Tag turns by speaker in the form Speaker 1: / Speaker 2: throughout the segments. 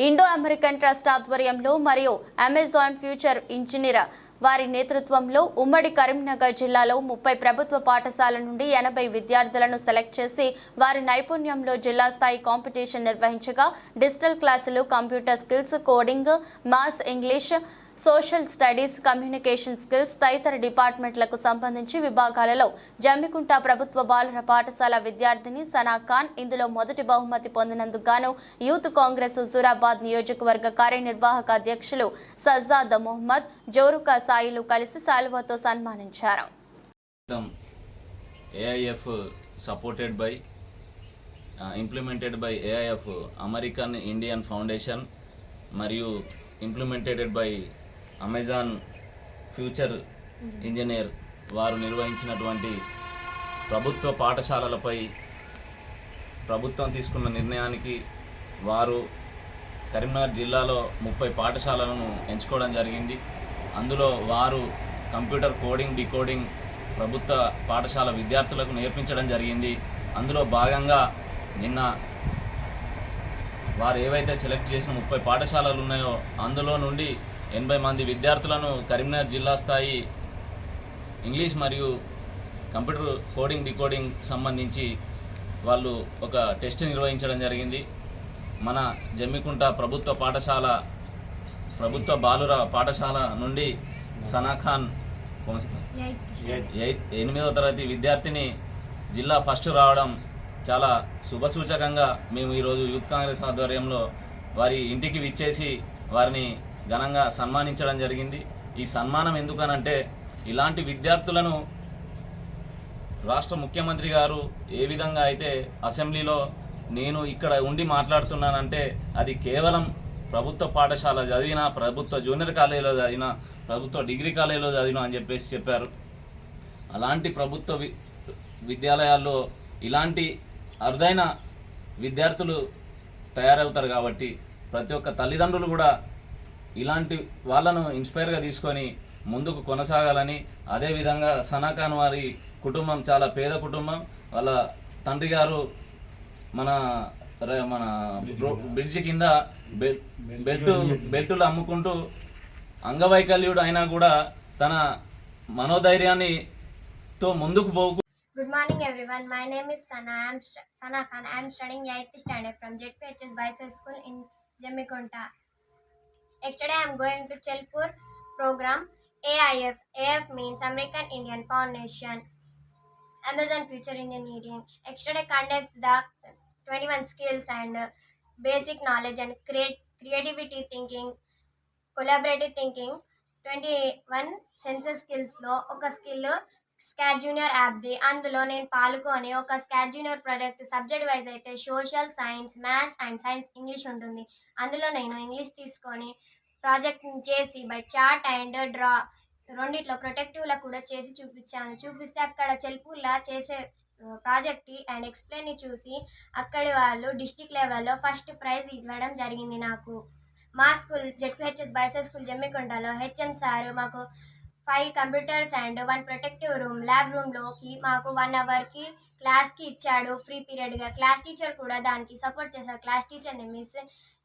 Speaker 1: Indo American trust ఆధ్వర్యంలో మరియు Amazon future engineer వారి నేతృత్వంలో ఉమ్మడి కరీంనగర్ జిల్లాలో ముప్పై ప్రభుత్వ పాఠశాల నుండి ఎనభై విద్యార్థులను సెలెక్ట్ చేసి వారి నైపుణ్యంలో జిల్లా స్థాయి కాంపిటీషన్ నిర్వహించగా డిజిటల్ క్లాసులు computer skills coding maths English social studies communication skills తదితర డిపార్ట్మెంట్లకు సంబంధించి విభాగాలలో జమ్మికుంట ప్రభుత్వ బాలుర పాఠశాల విద్యార్థిని సనా ఖాన్ ఇందులో మొదటి బహుమతి పొందినందుకు గాను యూత్ కాంగ్రెస్ హుజూరాబాద్ నియోజకవర్గ కార్యనిర్వాహక అధ్యక్షులు సజ్జాద్ మొహమ్మద్ జోరుకా సాయిలు కలిసి సాల్వాతో సన్మానించారు.
Speaker 2: AIF supported by implemented by AIF American Indian foundation మరియు implemented by Amazon future engineer వారు నిర్వహించినటువంటి ప్రభుత్వ పాఠశాలలపై ప్రభుత్వం తీసుకున్న నిర్ణయానికి వారు కరీంనగర్ జిల్లాలో ముప్పై పాఠశాలలను ఎంచుకోవడం జరిగింది. అందులో వారు కంప్యూటర్ కోడింగ్ డికోడింగ్ ప్రభుత్వ పాఠశాల విద్యార్థులకు నేర్పించడం జరిగింది. అందులో భాగంగా నిన్న వారు ఏవైతే సెలెక్ట్ చేసిన ముప్పై పాఠశాలలు ఉన్నాయో అందులో నుండి ఎనభై మంది విద్యార్థులను కరీంనగర్ జిల్లా స్థాయి ఇంగ్లీష్ మరియు కంప్యూటర్ కోడింగ్ డికోడింగ్ సంబంధించి వాళ్ళు ఒక టెస్ట్ నిర్వహించడం జరిగింది. మన జమ్మికుంట ప్రభుత్వ పాఠశాల ప్రభుత్వ బాలుర పాఠశాల నుండి సనాఖాన్ ఎనిమిదవ తరగతి విద్యార్థిని జిల్లా ఫస్ట్ రావడం చాలా శుభసూచకంగా మేము ఈరోజు యూత్ కాంగ్రెస్ ఆధ్వర్యంలో వారి ఇంటికి విచ్చేసి వారిని ఘనంగా సన్మానించడం జరిగింది. ఈ సన్మానం ఎందుకనంటే ఇలాంటి విద్యార్థులను రాష్ట్ర ముఖ్యమంత్రి గారు ఏ విధంగా అయితే అసెంబ్లీలో నేను ఇక్కడ ఉండి మాట్లాడుతున్నానంటే అది కేవలం ప్రభుత్వ పాఠశాల చదివినా ప్రభుత్వ జూనియర్ కాలేజీలో చదివినా ప్రభుత్వ డిగ్రీ కాలేజీలో చదివినా అని చెప్పేసి చెప్పారు. అలాంటి ప్రభుత్వ వి- విద్యాలయాల్లో ఇలాంటి అరుదైన విద్యార్థులు తయారవుతారు కాబట్టి ప్రతి ఒక్క తల్లిదండ్రులు కూడా ఇలాంటి వాళ్ళను ఇన్స్పైర్గా తీసుకొని ముందుకు కొనసాగాలని అదేవిధంగా సనాఖాన్ వారి కుటుంబం చాలా పేద కుటుంబం. వాళ్ళ తండ్రి గారు మన మన బ్రో- బ్రిడ్జి కింద బెల్- బెల్టు బెల్టులు అమ్ముకుంటూ అంగవైకల్యుడు అయినా కూడా తన మనోధైర్యాన్ని తో ముందుకు పోకు
Speaker 3: Good morning, everyone. My name is Sana. I am Sana Khan. I am studying 8th standard from JPHS Boys High School in Jamikunta. Yesterday, I am going to Chelpur program AIF. AIF means American Indian Foundation. Amazon Future Engineering. Yesterday, conduct the twenty one skills and basic knowledge and create creativity thinking collaborative thinking twenty one century స్కిల్స్లో ఒక skill Scott junior యాప్ది అందులో నేను పాల్గొని ఒక Scott junior project subject wise అయితే social science maths and science English ఉంటుంది. అందులో నేను ఇంగ్లీష్ తీసుకొని ప్రాజెక్ట్ చేసి బై చార్ట్ అండ్ డ్రా రెండిట్లో ప్రొటెక్టివ్లో కూడా చేసి చూపించాను. చూపిస్తే అక్కడ చెల్పూర్లా చేసే ప్రాజెక్ట్ అండ్ ఎక్స్ప్లెయిన్ చూసి అక్కడి వాళ్ళు డిస్టిక్ లెవెల్లో ఫస్ట్ ప్రైజ్ ఇవ్వడం జరిగింది నాకు. మా స్కూల్ జెడ్పిహెచ్ఎస్ బాయ్స్ స్కూల్ జమ్మికుంటలో హెచ్ఎం సార్ మాకు five computers and one protective room lab రూమ్లోకి మాకు వన్ అవర్కి క్లాస్కి ఇచ్చాడు. ఫ్రీ పీరియడ్గా క్లాస్ టీచర్ కూడా దానికి సపోర్ట్ చేశారు. క్లాస్ టీచర్ని మిస్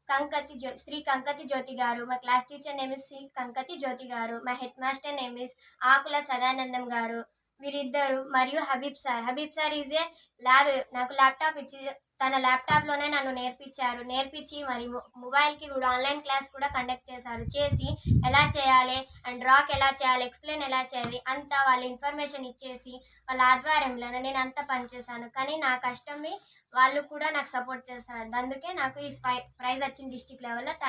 Speaker 3: కంకతి జ్యో శ్రీ కంకతి జ్యోతి గారు మా class teacher name Shri Kankati Jyothi garu మా head master name Akula Sadanandam garu. వీరిద్దరు మరియు Habib sir. Habib sir is a lab నాకు ల్యాప్టాప్ ఇచ్చి తన ల్యాప్టాప్లోనే నన్ను నేర్పించారు. నేర్పించి మరి మొబైల్కి కూడా ఆన్లైన్ క్లాస్ కూడా కండక్ట్ చేశారు. చేసి ఎలా చేయాలి అండ్ డ్రాక్ ఎలా చేయాలి ఎక్స్ప్లెయిన్ ఎలా చేయాలి అంతా వాళ్ళ ఇన్ఫర్మేషన్ ఇచ్చేసి వాళ్ళ ఆధ్వర్యంలో నేను అంతా పనిచేశాను కానీ నా కష్టంని వాళ్ళు కూడా నాకు సపోర్ట్ చేస్తారు. అందుకే నాకు ఈ ప్రైజ్ వచ్చింది డిస్టిక్ లెవెల్లో.